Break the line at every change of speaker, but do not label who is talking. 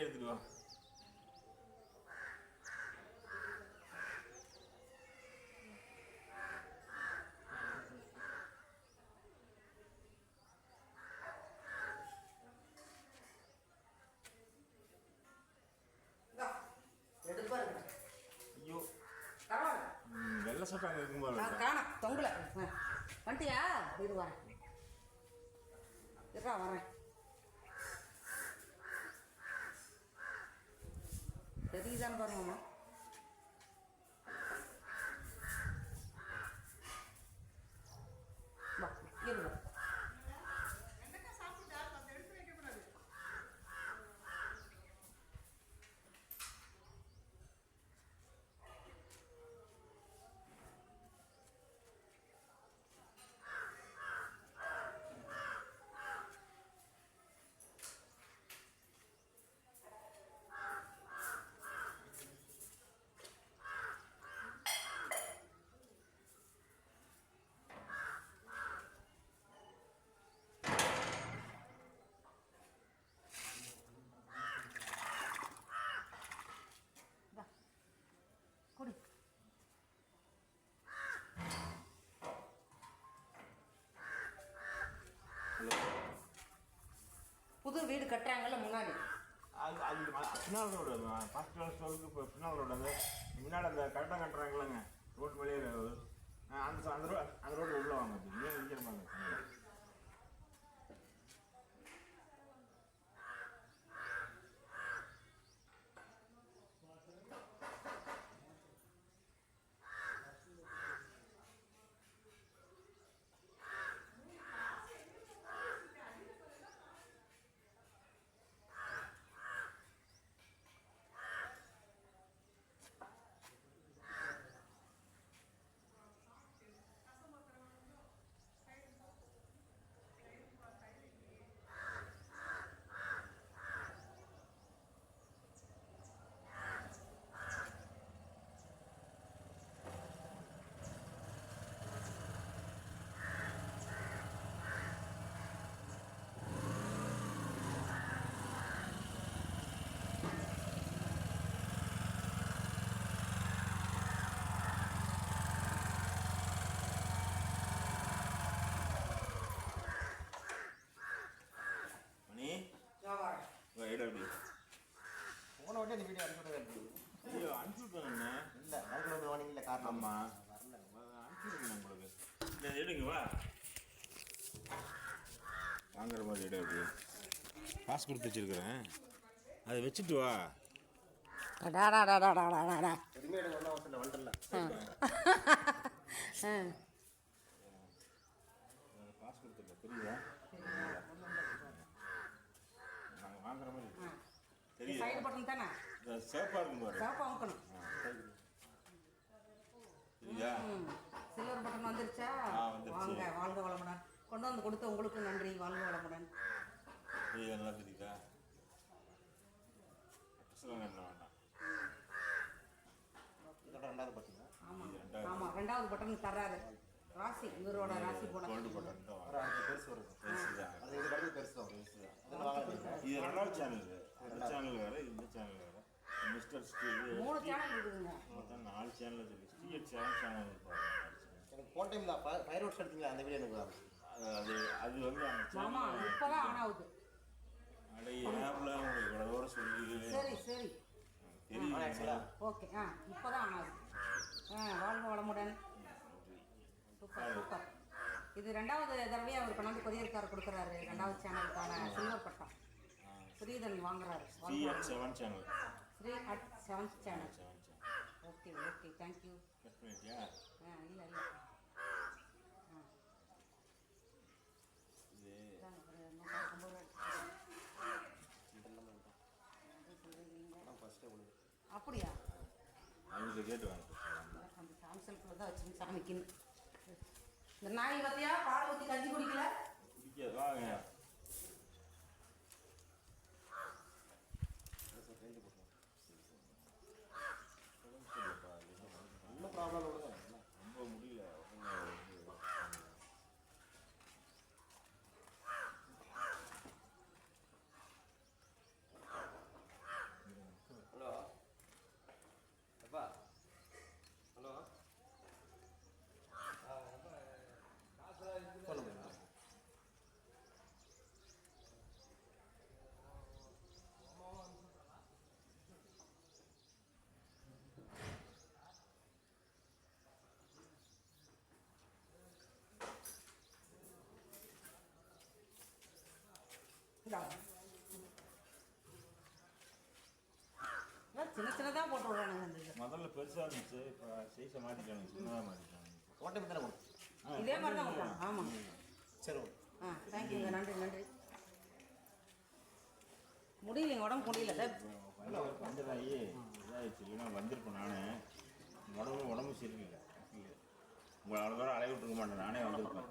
வச்சு எடுத்துட்டு வா ஐயோ.
வெள்ள சட்டம் இருக்கும் தொங்கல. வந்துட்டியா? இது வரேன். இருக்கா வரேன். தெரியுதான்னு பாருங்கம்மா கட்டுறாங்கல்ல முன்னாடி.
அது அது பின்னால் ரோடு ஃபஸ்ட் ஸ்டோருக்கு இப்போ பின்னால் ரோடு அது முன்னாடி அந்த கரெக்டாக கட்டுறாங்களேங்க ரோட் வழியாக அந்த அந்த ரோடு அந்த ரோடு உள்ள வாங்க இங்கே மாதிரி மணி
போன உடனே இந்த வீடியோ
ஐயோ அனுப்பிச்சு விட்டேங்கண்ணே
இல்லை நைட்டில் வந்து வாங்கிங்களா காரணம்
ஆமாம்
வரல
உங்களுக்கு. இல்லை எடுங்க வா. வாங்குற மாதிரி எடு அப்படி காசு கொடுத்து வச்சிருக்கிறேன். அதை வச்சுட்டு வா.
எதுவுமே எனக்கு ஒன்றும் அவசரம் வந்துடல.
காசு கொடுத்துருக்க புரியுதா நாங்கள் வாங்குற மாதிரி இருக்கு.
சைடு பட்டன் தானே
சேஃபாக இருக்கும் பாரு
சிவப்பு அமுக்கணும் சில்வர் பட்டன் வந்துருச்சா. வாங்க வாழ்க வளமுடன். கொண்டு வந்து கொடுத்த உங்களுக்கு நன்றி. வாழ்க வளமுடன்.
நல்லா தெரியுதா?
ரெண்டாவது பார்த்தீங்கன்னா
ஆமாம். ஆமாம் ரெண்டாவது பட்டன். தர்றாரு ராசி இவரோட ராசி
பட்டன்
அடுத்த பெருசு வருது பெருசு தான் பெருசு தான்
இது ரெண்டாவது சேனல் இந்த சேனல் வேற இந்த சேனல் வேற. மிஸ்டர்
மூணு சேனல் இருக்குதுங்க.
மொத்தம் நாலு சேனல் இருக்கு ஸ்டீல் செவன் சேனல்
எனக்கு போன டைம் தான் ஃபயர் ஒர்க்ஸ் எடுத்தீங்களா? அந்த வீடியோ எனக்கு
அது அது வந்து அந்த சேனல்
இப்பதான் ஆன் ஆகுது.
அட ஏப்ல உங்களுக்கு இவ்வளோ தூரம் சொல்லி
சரி. சரி
தெரியும்
ஓகே ஆ இப்பதான் ஆன் ஆகுது. ஆ வாழ்க வளமுடன். சூப்பர் சூப்பர் இது ரெண்டாவது தடவையே அவர் கொண்டாந்து கொரியர்கார் கொடுக்குறாரு. ரெண்டாவது சேனலுக்கான சில்வர் பட்டம். ஸ்ரீதன் வாங்குறாரு.
ஸ்ரீஎன் seven channel.
Sri at seventh channel.
Seven channel.
Okay okay
thank you cut பண்ணிட்டியா
ஆ இல்லை இல்லை. ஆ.
இது
அப்படியா?
அவங்களுக்கு கேட்டு வாங்க.
சாம்சல்குள்ள தான் வச்சுருந்து சாமிக்குன்னு. இந்த நாய் பார்த்தியா? பால் ஊற்றி கஞ்சி குடிக்கல?
பிடிக்காது வாங்க.
சின்ன சின்னதாக போட்டு விடுறானுங்க.
முதல்ல பெருசாக இருந்துச்சு இப்போ சைஸை மாற்றிட்டானுங்க சின்னதாக மாற்றிட்டாங்க
டைம் தானே
இதே மாதிரி தான் ஆமாம்
சரி
ஆ தேங்க்யூங்க நன்றி நன்றி. முடியலைங்க உடம்பு முடியல. சார்
பஞ்சதாகி இதாகிடுச்சு இல்லைன்னா வந்திருப்பேன் நானே. உடம்பு உடம்பு சரியில்லை. உங்களை அவ்வளோ தூரம் அலைய விட்டுருக்க மாட்டேன். நானே வந்திருப்பேன்.